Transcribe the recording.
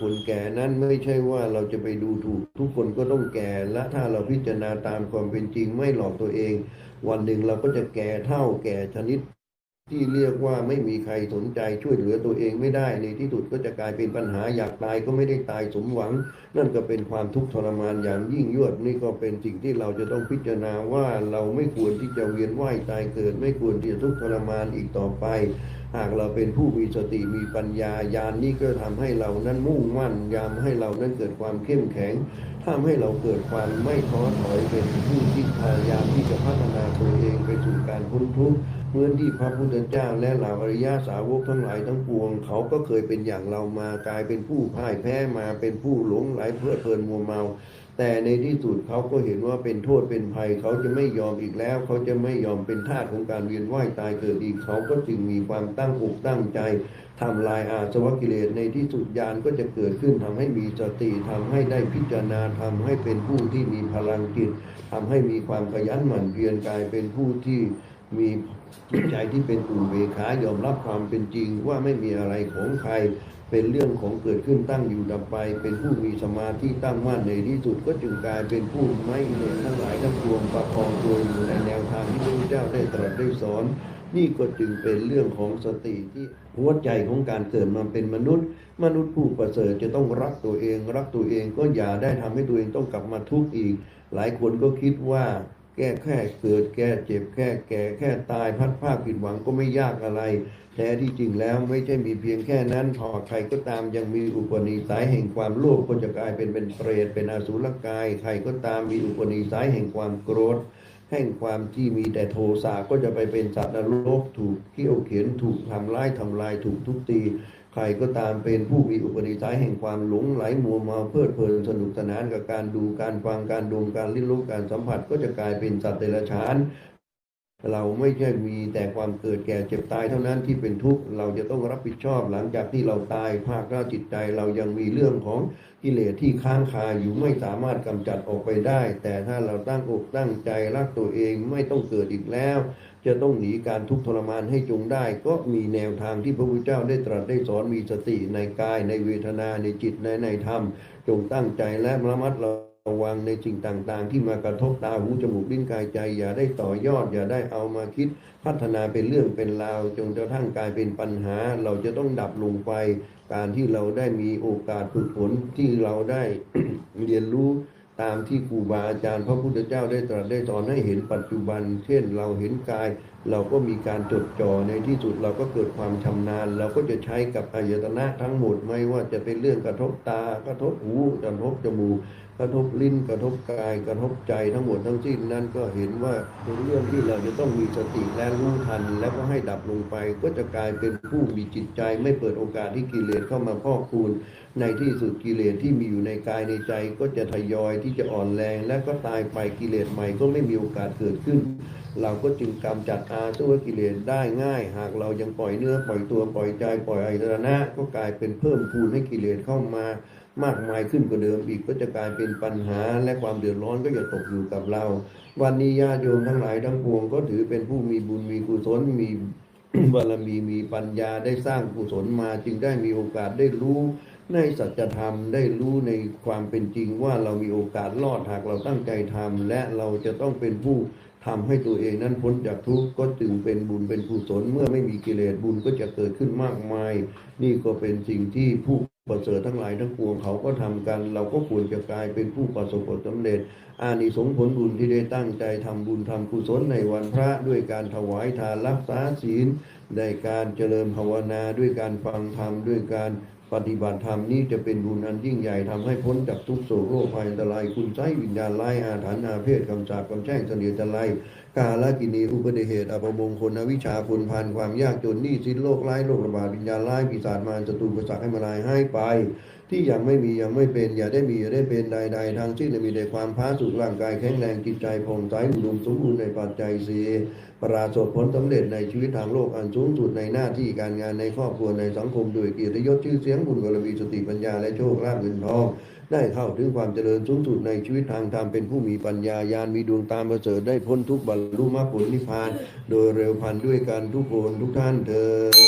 คนแก่นั้นไม่ใช่ว่าเราจะไปดูถูก ทุกคนก็ต้องแก่และถ้าเราพิจารณาตามความเป็นจริงไม่หลอกตัวเอง วันหนึ่งเราก็จะแก่เท่าแก่ชนิด ที่เรียกว่าไม่มีใครสนใจช่วยเหลือตัวเองไม่ได้ ในที่สุดก็จะกลายเป็นปัญหาอยากตายก็ไม่ได้ตายสมหวัง นั่นก็เป็นความทุกข์ทรมานอย่างยิ่งยวดนี่ก็เป็นสิ่งที่เราจะต้องพิจารณาว่าเราไม่ควรที่จะเวียนว่ายตายเกิด ไม่ควรที่จะทุกข์ทรมานอีกต่อไป หากเราเป็นผู้มีสติมีปัญญาญาณนี่ก็ทำให้เรานั้นมุ่งมั่นยามให้เรานั้นเกิดความเข้มแข็งทำให้เราเกิดความไม่ท้อถอยเป็นผู้ที่พยายามที่จะพัฒนาตัวเองไปสู่การพ้นทุกข์ เหมือนที่พระพุทธเจ้าและเหล่าอริยาสาวกทั้งหลายทั้งปวง เขาก็เคยเป็นอย่างเรามากลายเป็นผู้พ่ายแพ้มาเป็นผู้หลงไหลเพลิดเพลินมัวเมา แต่ในที่สุดเขาก็เห็นว่าเป็นโทษเป็นภัย เขาจะไม่ยอมอีกแล้ว เขาจะไม่ยอมเป็นทาสของการเวียนว่ายตายเกิดอีกเขาก็จึงมีความตั้งอกตั้งใจทำลายอาสวะกิเลสในที่สุดญาณก็จะเกิดขึ้นทำให้มีสติทำให้ได้พิจารณาทำให้เป็นผู้ที่มีพลังจิตทำให้มีความขยันหมั่นเพียรกายเป็นผู้ที่ มีจิตใจที่เป็นอุเบกขายอมรับความเป็นจริงว่าไม่มีอะไรของใครเป็นเรื่องของเกิดขึ้นตั้งอยู่ดับไป เป็นผู้มีสมาธิตั้งมั่นในที่สุดก็จึงกลายเป็นผู้ไม่เหนื่อยทั้งหลายทั้งปวงประคองตัวอยู่ในแนวทางที่พระพุทธเจ้าได้ตรัสได้สอน นี่ก็จึงเป็นเรื่องของสติที่หัวใจของการเกิดมาเป็นมนุษย์ มนุษย์ผู้ประเสริฐจะต้องรักตัวเอง รักตัวเองก็อย่าได้ทำให้ตัวเองต้องกลับมาทุกข์อีก หลายคนก็คิดว่า แก้แค่เกิดแก้เจ็บแค่แก่แค่ตายพัดภาผิดหวังก็ไม่ยากอะไรแท้ที่จริงแล้วไม่ใช่มีเพียงแค่นั้นพอใครก็ตามยังมีอุปนิสัยแห่งความโลภก็จะกลายเป็นเป็นเปรตเป็นอสุรกาย ใครก็ตามมีอุปนิสัยแห่งความโกรธแห่งความที่มีแต่โทสะก็จะไปเป็นสัตว์นรกถูกเขี่ยวเข็นถูกทำร้ายทำลายถูกทุบตี ใครก็ตามเป็นผู้มีอุปนิสัยแห่งความหลงไหลมัวเมาเพลิดเพลินสนุกสนานกับการดูการฟังการดมการลิ้มรสการสัมผัสก็จะกลายเป็นสัตว์เดรัจฉาน เราไม่ใช่มีแต่ความเกิดแก่เจ็บตายเท่านั้นที่เป็นทุกข์เราจะต้องรับผิดชอบหลังจากที่เราตายภาคราจิตใจ เรายังมีเรื่องของกิเลสที่ค้างคาอยู่ไม่สามารถกำจัดออกไปได้ แต่ถ้าเราตั้งอกตั้งใจรักตัวเองไม่ต้องเกิดอีกแล้ว จะต้องหนีการทุกข์ทรมานให้จงได้ ก็มีแนวทางที่พระพุทธเจ้าได้ตรัสได้สอนมีสติในกายในเวทนาในจิตในในธรรม จงตั้งใจและระมัด ระวังในสิ่งต่างๆ ที่มากระทบตาหูจมูกลิ้นกายใจ อย่าได้ต่อยอด อย่าได้เอามาคิด พัฒนาเป็นเรื่องเป็นราวจนกระทั่งกลายเป็นปัญหา เราจะต้องดับลงไป การที่เราได้มีโอกาสฝึกฝนที่เราได้เรียนรู้ตามที่ครูบาอาจารย์พระพุทธเจ้าได้ตรัสได้สอนให้เห็นปัจจุบัน เช่นเราเห็นกาย เราก็มีการจดจ่อในที่สุดเราก็เกิดความชำนาญ เราก็จะใช้กับอายตนะทั้งหมดไม่ว่าจะเป็นเรื่องกระทบตากระทบหูกระทบจมูก กระทบลิ้นกระทบกายกระทบใจทั้งหมดทั้งสิ้นนั้นก็เห็นว่าเป็นเรื่องที่เราจะต้องมีสติและรู้ทัน แล้วก็ให้ดับลงไปก็จะกลายเป็นผู้มีจิตใจ ไม่เปิดโอกาสที่กิเลสเข้ามาพอกคูณ ในที่สุดกิเลสที่มีอยู่ในกายในใจ ก็จะทยอยที่จะอ่อนแรง และก็ตายไปกิเลสใหม่ก็ไม่มีโอกาสเกิดขึ้น เราก็จึงกำจัดอาสวกิเลสได้ง่าย หากเรายังปล่อยเนื้อปล่อยตัวปล่อยใจปล่อยอายตนะก็กลายเป็นเพิ่มพูนให้กิเลสเข้ามา มากมายขึ้นกว่าเดิมอีกก็จะกลายเป็นปัญหาและความเดือดร้อนก็จะตกอยู่กับเรา วันนี้ญาติโยมทั้งหลายทั้งปวงก็ถือเป็นผู้มีบุญมีกุศลมีบารมีมีปัญญาได้สร้างกุศลมาจึงได้มีโอกาสได้รู้ในสัจธรรมได้รู้ในความเป็นจริงว่าเรามีโอกาสรอดหากเราตั้งใจทำและเราจะต้องเป็นผู้ทำให้ตัวเองนั้นพ้นจากทุกข์ก็จึงเป็นบุญเป็นกุศลเมื่อไม่มีกิเลสบุญก็จะเกิดขึ้นมากมาย นี่ก็เป็นสิ่งที่ผู้ ประเสริฐทั้งหลายทั้งปวงเขาก็ทำกัน เราก็ควรจะกลายเป็นผู้ประสบผลสำเร็จ อานิสงส์ผลบุญที่ได้ตั้งใจทำบุญทำกุศลในวันพระด้วยการถวายทานรักษาศีล ได้การเจริญภาวนาด้วยการฟังธรรมด้วยการ ปฏิบัติธรรมนี้จะเป็นบุญอันยิ่งใหญ่ทำให้พ้นจากทุกโศกโรคภัยอันตราย คุณไส้วิญญาณไล่อาถรรพ์อาเพศคำจากคำแช่งเสนียดจันไรกาลกินีอุบัติเหตุอัปมงคลอวิชาคุณพันความยากจนหนี้สิ้นโรคร้ายโรคระบาดวิญญาณร้ายปีศาจมารศัตรูประสักให้มาลายให้ไปที่ยังไม่มียังไม่เป็นอย่าได้มีอย่าได้เป็นใด ๆทางสิ้นและมีแต่ความพ้าสุขร่างกายแข็งแรงจิตใจผ่องใสอุดมสมบูรณ์ในปัจจัยสีปราศผลสำเร็จในชีวิตทางโลกอันสูงสุดในหน้าที่การงานในครอบครัวในสังคมโดยเกียรติยศชื่อเสียงบุญบารมีสติปัญญาและโชคลาภเงินทองได้เข้าถึงความเจริญสูงสุดในชีวิตทางธรรมเป็นผู้มีปัญญาญาณมีดวงตามประเสริฐได้พ้นทุกบรรลุมรรคผลนิพพาน โดยเร็วพันด้วยกันทุกคนทุกท่านเธอ